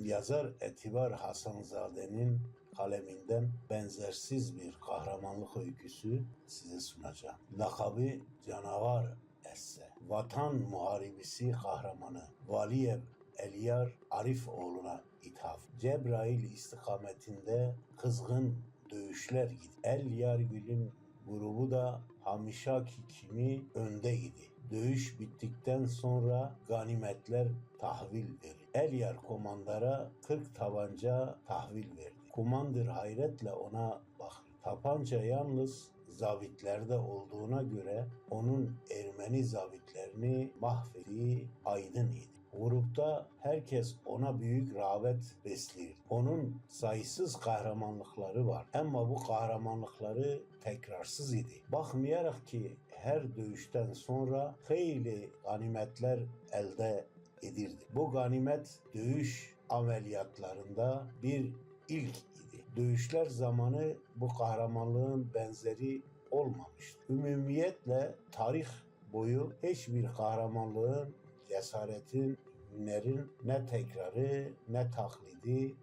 yazar Etibar Hasanzade'nin kaleminden benzersiz bir kahramanlık öyküsü size sunacağım. Lakabı Canavar Esse. Vatan muharibisi kahramanı Valiyev Eliyar Arifoğlu'na ithaf. Cebrail istikametinde kızgın dövüşler gitti. El Yargül'ün grubu da Hamişaki kimi öndeydi. Dövüş bittikten sonra ganimetler tahvil verildi. Elyar komandara 40 tabanca tahvil verdi. Kumandır hayretle ona baktı. Tapanca yalnız zabitlerde olduğuna göre onun Ermeni zabitlerini mahvettiği aydın idi. Grupta herkes ona büyük rağbet besliyor. Onun sayısız kahramanlıkları var. Ama bu kahramanlıkları tekrarsız idi. Bakmayarak ki her dövüşten sonra hayli ganimetler elde edildi. Bu ganimet dövüş ameliyatlarında bir ilk idi. Dövüşler zamanı bu kahramanlığın benzeri olmamıştı. Ümumiyetle tarih boyu hiçbir kahramanlığın, cesaretin, hünerin ne tekrarı, ne taklidi,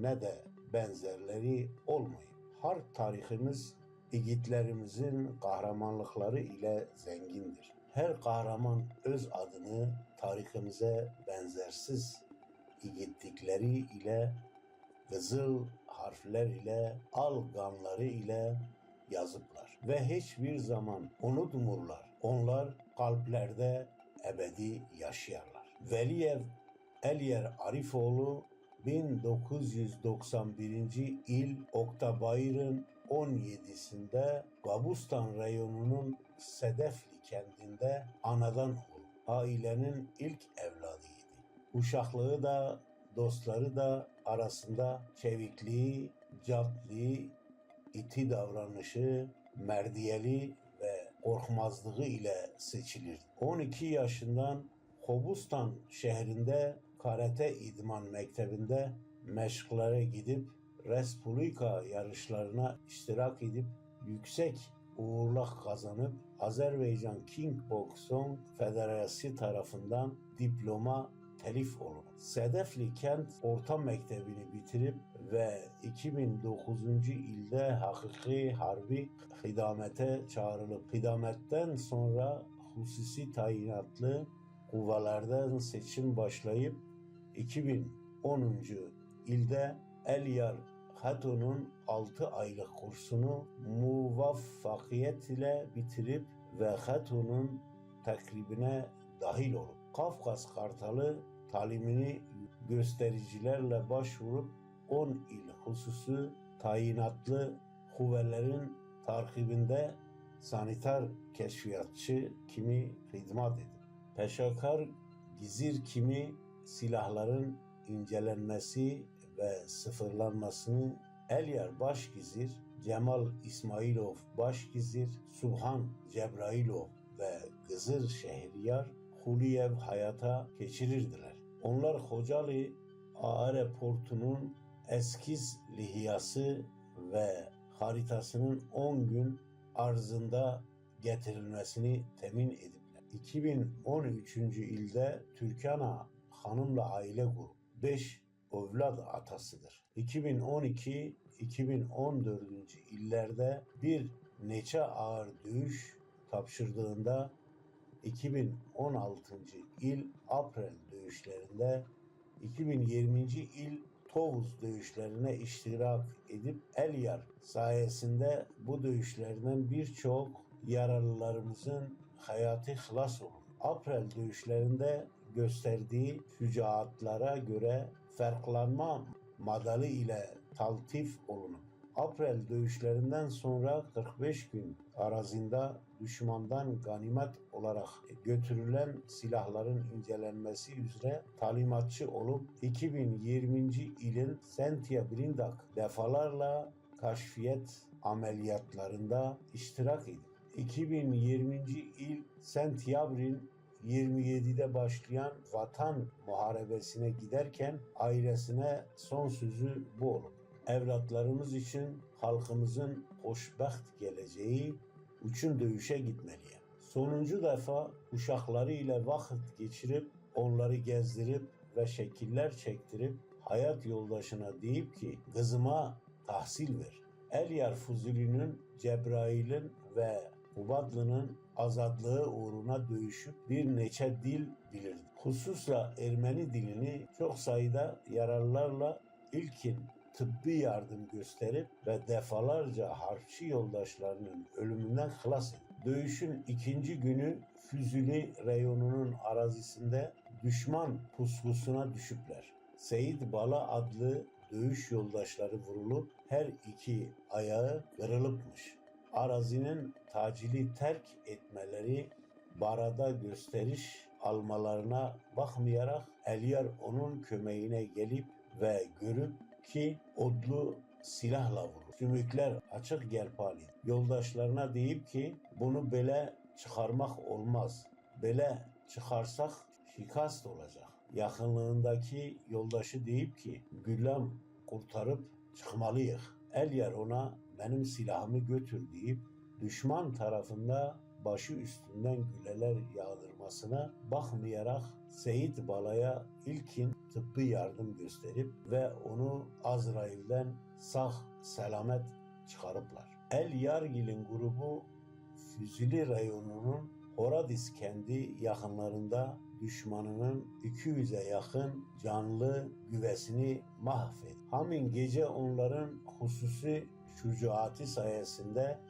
ne de benzerleri olmuyor. Harp tarihimiz İgitlerimizin kahramanlıkları ile zengindir. Her kahraman öz adını tarihimize benzersiz igitlikleri ile kızıl harfler ile al ganları ile yazıplar ve hiçbir zaman unutmurlar. Onlar kalplerde ebedi yaşayarlar. Veliyev Elyer Arifoğlu 1991. il Oktabayır'ın 17'sinde Gabustan reyonunun Sedefli kentinde anadan oldu. Ailenin ilk evladıydı. Uşaklığı da dostları da arasında çevikliği, cadliği, iti davranışı, merdiyeli ve korkmazlığı ile seçilir. 12 yaşından Kobustan şehrinde karate idman mektebinde meşklere gidip Respublika yarışlarına iştirak edip yüksek uğurlak kazanıp Azerbaycan Kickboxing Federasyonu tarafından diploma telif olunur. Sedefli Kent Orta Mektebi'ni bitirip ve 2009. ilde hakiki harbi hidamete çağrılıp hidametten sonra hususi tayinatlı kuvvelerden seçim başlayıp 2010. ilde Elyar Hatun'un 6 aylık kursunu muvaffakiyet ile bitirip ve Hatun'un takribine dahil olup Kafkas Kartalı talimini göstericilerle başvurup 10 il hususu tayinatlı kuvvelerin takibinde sanitar keşfiyatçı kimi hizmet edip peşakar gizir kimi silahların incelenmesi ve sıfırlanmasını Elyar Başgizir, Cemal İsmailov Başgizir, Subhan Cebrailov ve Kızır Şehriyar Huliyev hayata geçirirdiler. Onlar Hocalı Aare Portu'nun eskiz lihiyası ve haritasının 10 gün arzında getirilmesini temin edipler. 2013. ilde Türkana Hanımla Aile Grubu 5 Ovlad atasıdır. 2012-2014. illerde bir neçe ağır dövüş tapşırdığında 2016. il April dövüşlerinde 2020. il Tovuz dövüşlerine iştirak edip Elyar sayesinde bu dövüşlerden birçok yaralılarımızın hayatı hılas oldu. April dövüşlerinde gösterdiği şücaatlara göre farklanma madalı ile taltif olunup April dövüşlerinden sonra 45 gün arazinde düşmandan ganimet olarak götürülen silahların incelenmesi üzere talimatçı olup 2020. ilin Sentia Brindak defalarla kaşfiyet ameliyatlarında iştirak edip 2020. il Sentyabr'in 27'de başlayan vatan muharebesine giderken ailesine son sözü bu olur. Evlatlarımız için halkımızın hoşbaht geleceği üçün dövüşe gitmeliyim. Sonuncu defa uşakları ile vakit geçirip onları gezdirip ve şekiller çektirip hayat yoldaşına deyip ki kızıma tahsil ver. Elyar Fuzuli'nin, Cebrail'in ve Ubadlı'nın azadlığı uğruna dövüşüp bir neçe dil bilirdi. Hususla Ermeni dilini çok sayıda yararlarla ilkin tıbbi yardım gösterip ve defalarca harpçi yoldaşlarının ölümünden halas etti. Dövüşün ikinci günü Füzuli reyonunun arazisinde düşman puslusuna düşüpler. Seyit Bala adlı dövüş yoldaşları vurulup her iki ayağı kırılıpmış. Arazinin tacili terk etmeleri barada gösteriş almalarına bakmayarak Elyar onun kömeğine gelip ve görüp ki odlu silahla vurur. Sümükler açık gelpali. Yoldaşlarına deyip ki bunu bele çıkarmak olmaz. Bele çıkarsak şikast olacak. Yakınlığındaki yoldaşı deyip ki Güllem kurtarıp çıkmalıyız. Elyar ona benim silahımı götür deyip düşman tarafında başı üstünden güleler yağdırmasına bakmayarak Seyit Bala'ya ilkin tıbbi yardım gösterip ve onu Azrail'den sağ selamet çıkarıplar. El Yargil'in grubu Füzuli rayonunun Horadis kendi yakınlarında düşmanının 200'e yakın canlı güvesini mahvet. Hamin gece onların hususi şucuati sayesinde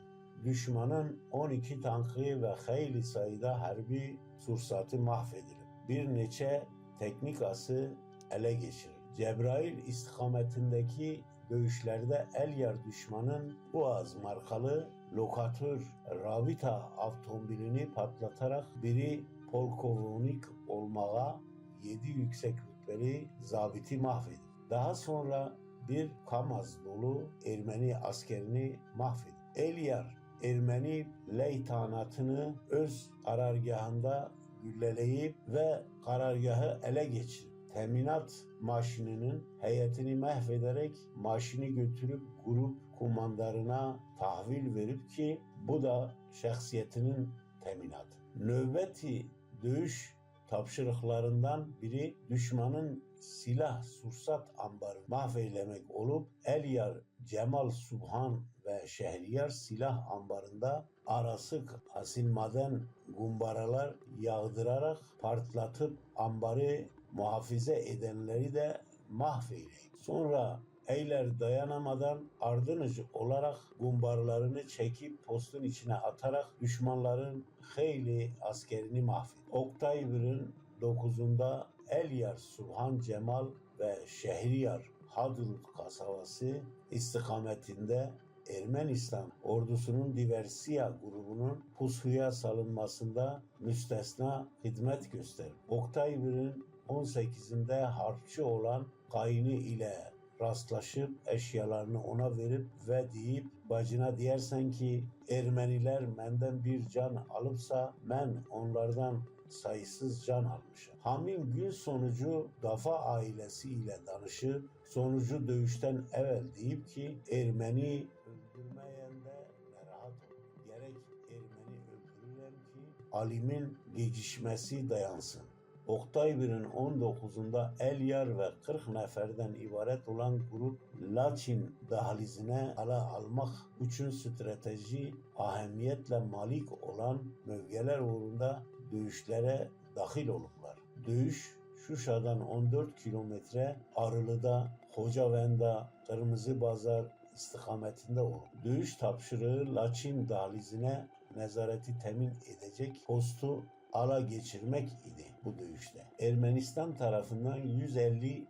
düşmanın 12 tankı ve hayli sayıda harbi sursatı mahvedilir. Bir neçe teknikası ele geçirir. Cebrail istikametindeki dövüşlerde Elyar düşmanın Boğaz markalı lokatör Ravita avtomobilini patlatarak biri polkovnik olmağa 7 yüksek rütbeli zabiti mahvedip daha sonra bir Kamaz dolu Ermeni askerini mahvedip Elyar Ermeni leytanatını öz karargahında gülleleyip ve karargahı ele geçirip teminat maşininin heyetini mahvederek maşini götürüp grup kumandarına tahvil verip ki bu da şahsiyetinin teminatı. Nöbeti dövüş tapşırıklarından biri düşmanın silah sursat ambarı mahveylemek olup Elyar Cemal Subhan ve Şehriyar silah ambarında arasık asilmaden gumbaralar yağdırarak partlatıp ambarı muhafize edenleri de mahveyleyip sonra Eyler dayanamadan ardınıcı olarak gumbarlarını çekip postun içine atarak düşmanların hayli askerini mahvetti. Oktayvir'in 9'unda Elyar Subhan Cemal ve Şehriyar Hadrut kasabası istikametinde Ermenistan ordusunun diversiya grubunun pusuya salınmasında müstesna hizmet gösterir. Oktayvir'in 18'inde harpçı olan Kayni ile rastlaşıp eşyalarını ona verip ve deyip bacına diyersen ki Ermeniler benden bir can alıpsa ben onlardan sayısız can almışım. Hamin gün sonucu Dafa ailesi ile danışıp sonucu dövüşten evvel deyip ki Ermeni öldürmeyende ne rahat. Gerek Ermeni öldürürler ki Alim'in geçişmesi dayansın. Oktayvir'in 19'unda Elyar ve 40 neferden ibaret olan grup Laçin dahlizine ala almak için strateji ahemmiyetle malik olan bölgeler uğrunda dövüşlere dahil olurlar. Dövüş Şuşa'dan 14 kilometre Arılı'da, Hocavenda, Kırmızı Bazar istikametinde olur. Dövüş tapşırığı Laçin dahlizine nezareti temin edecek postu ala geçirmek idi bu dövüşte. Ermenistan tarafından 150-200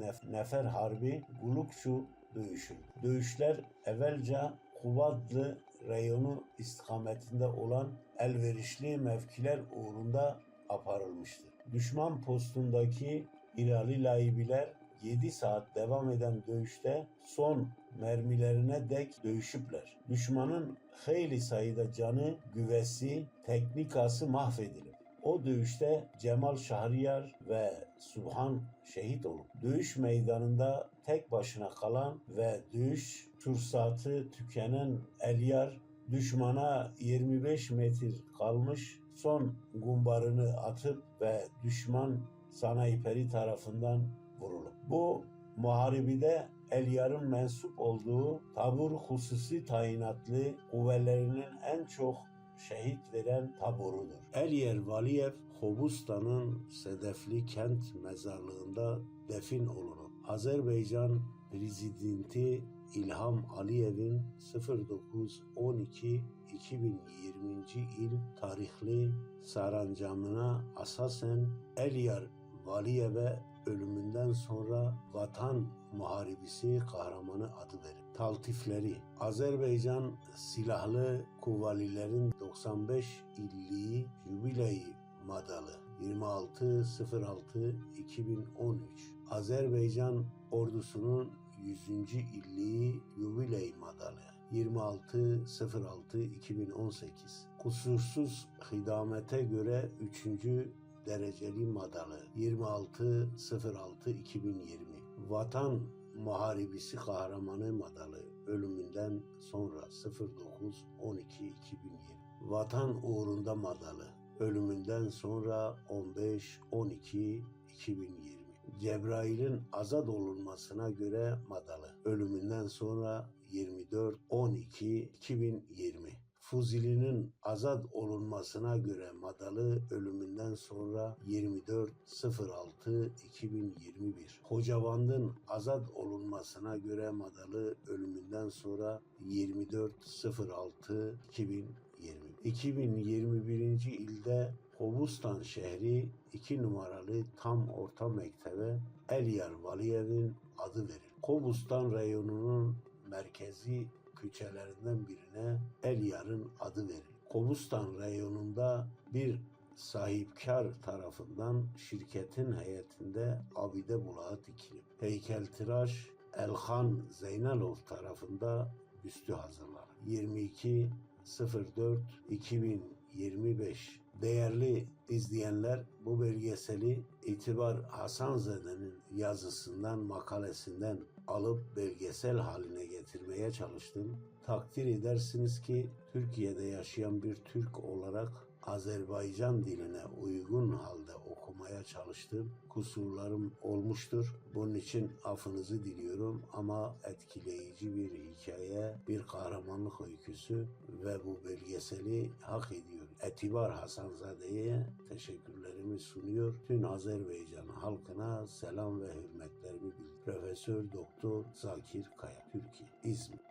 nef- nefer harbi Gulukçu dövüşü. Dövüşler evvelce Kuvadlı reyonu istikametinde olan elverişli mevkiler uğrunda aparılmıştır. Düşman postundaki İrali laibiler 7 saat devam eden dövüşte son mermilerine dek dövüşüpler. Düşmanın hayli sayıda canı, güvesi, teknikası mahvedilip o dövüşte Cemal Şahriyar ve Subhan şehit olup dövüş meydanında tek başına kalan ve dövüş sursatı tükenen Elyar düşmana 25 metre kalmış son gumbarını atıp ve düşman sanayiperi tarafından vurulup. Bu muharibide Elyar'ın mensup olduğu tabur hususi tayinatlı kuvvelerinin en çok şehit veren taburudur. Elyer Valiyev, Hobustan'ın Sedefli kent mezarlığında defin olunup Azerbaycan Prezidenti İlham Aliyev'in 09-12-2020 yıl tarihli sarancamına asasen Elyar Valiyev'e ölümünden sonra Vatan Muharibisi kahramanı adı verir. Taltifleri Azerbaycan Silahlı Kuvvelilerin 95 illiği Jubileyi Madalı 26.06.2013 Azerbaycan ordusunun 100. illiği Jubiley Madalı 26.06.2018 Kusursuz hidamete göre 3. dereceli madalı 26.06.2020 Vatan Muharibisi Kahramanı Madalı ölümünden sonra 09.12.2020 Vatan Uğrunda Madalı ölümünden sonra 15.12.2020 Cebrail'in azad olunmasına göre madalı ölümünden sonra 24.12.2020 Fuzili'nin azad olunmasına göre madalı ölümünden sonra 24.06.2021. Hocavand'ın azad olunmasına göre madalı ölümünden sonra 24.06.2020. 2021. ilde Hobustan şehri 2 numaralı tam orta mektebe Elyar Valiyev'in adı verilir. Kobustan reyonunun merkezi küçelerinden birine Elyar'ın adı verilir. Kobustan reyonunda bir sahipkar tarafından şirketin heyetinde abide bulağı dikilip heykeltıraş Elhan Zeynalov tarafında büstü hazırlanır. 22 04 2025 Değerli izleyenler bu belgeseli İtibar Hasanzade'nin yazısından makalesinden alıp belgesel haline getirmeye çalıştım. Takdir edersiniz ki Türkiye'de yaşayan bir Türk olarak Azerbaycan diline uygun halde okumaya çalıştım. Kusurlarım olmuştur. Bunun için affınızı diliyorum ama etkileyici bir hikaye, bir kahramanlık öyküsü ve bu belgeseli hak ediyor. Etibar Hasanzade'ye teşekkürlerimi sunuyor. Tüm Azerbaycan halkına selam ve hürmetlerimi bildiriyor. Profesör Doktor Zakir Kaya, Türkiye, İzmir.